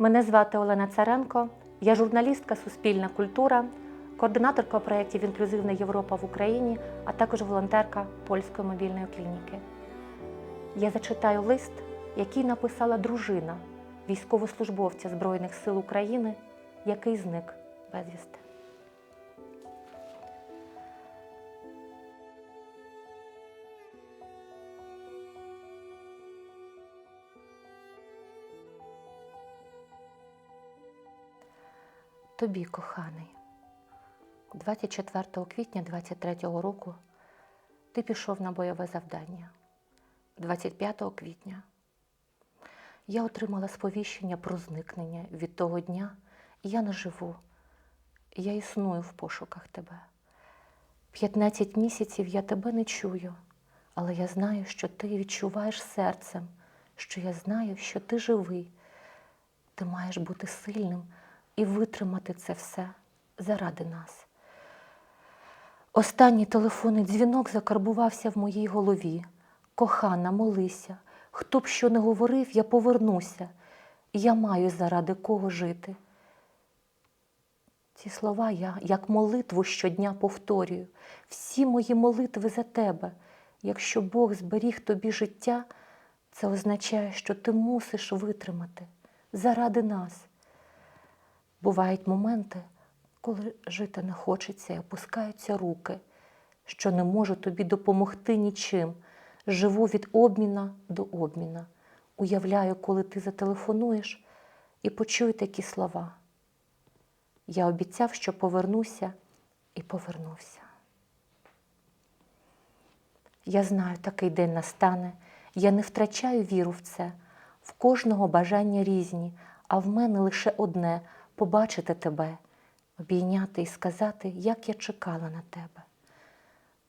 Мене звати Олена Царенко, я журналістка Суспільна культура, координаторка проєктів Інклюзивна Європа в Україні, а також волонтерка польської мобільної клініки. Я зачитаю лист, який написала дружина військовослужбовця Збройних сил України, який зник безвісти. Тобі, коханий, 24 квітня 23 року ти пішов на бойове завдання. 25 квітня я отримала сповіщення про зникнення від того дня, я не живу. Я існую в пошуках тебе. 15 місяців я тебе не чую, але я знаю, що ти відчуваєш серцем, що я знаю, що ти живий. Ти маєш бути сильним і витримати це все заради нас. Останній телефонний дзвінок закарбувався в моїй голові. Кохана, молися, хто б що не говорив, я повернуся. Я маю заради кого жити. Ці слова я, як молитву щодня повторюю. Всі мої молитви за тебе. Якщо Бог зберіг тобі життя, це означає, що ти мусиш витримати заради нас. Бувають моменти, коли жити не хочеться і опускаються руки, що не можу тобі допомогти нічим. Живу від обміна до обміна. Уявляю, коли ти зателефонуєш і почую такі слова. Я обіцяв, що повернуся і повернувся. Я знаю, такий день настане. Я не втрачаю віру в це. В кожного бажання різні, а в мене лише одне побачити тебе, обійняти і сказати, як я чекала на тебе.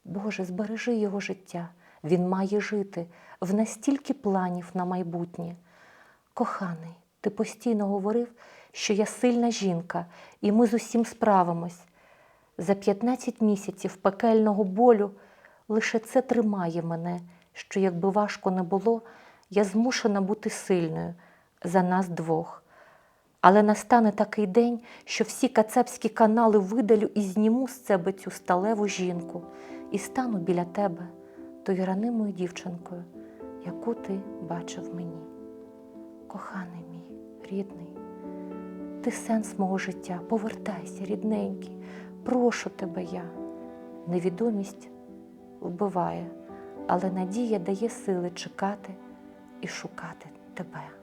Боже, збережи його життя, він має жити в настільки планів на майбутнє. Коханий, ти постійно говорив, що я сильна жінка, і ми з усім справимось. За 15 місяців пекельного болю лише це тримає мене, що якби важко не було, я змушена бути сильною за нас двох. Але настане такий день, що всі кацапські канали видалю і зніму з себе цю сталеву жінку і стану біля тебе тою ранимою дівчинкою, яку ти бачив мені. Коханий мій, рідний, ти сенс мого життя, повертайся, рідненький, прошу тебе я. Невідомість вбиває, але надія дає сили чекати і шукати тебе.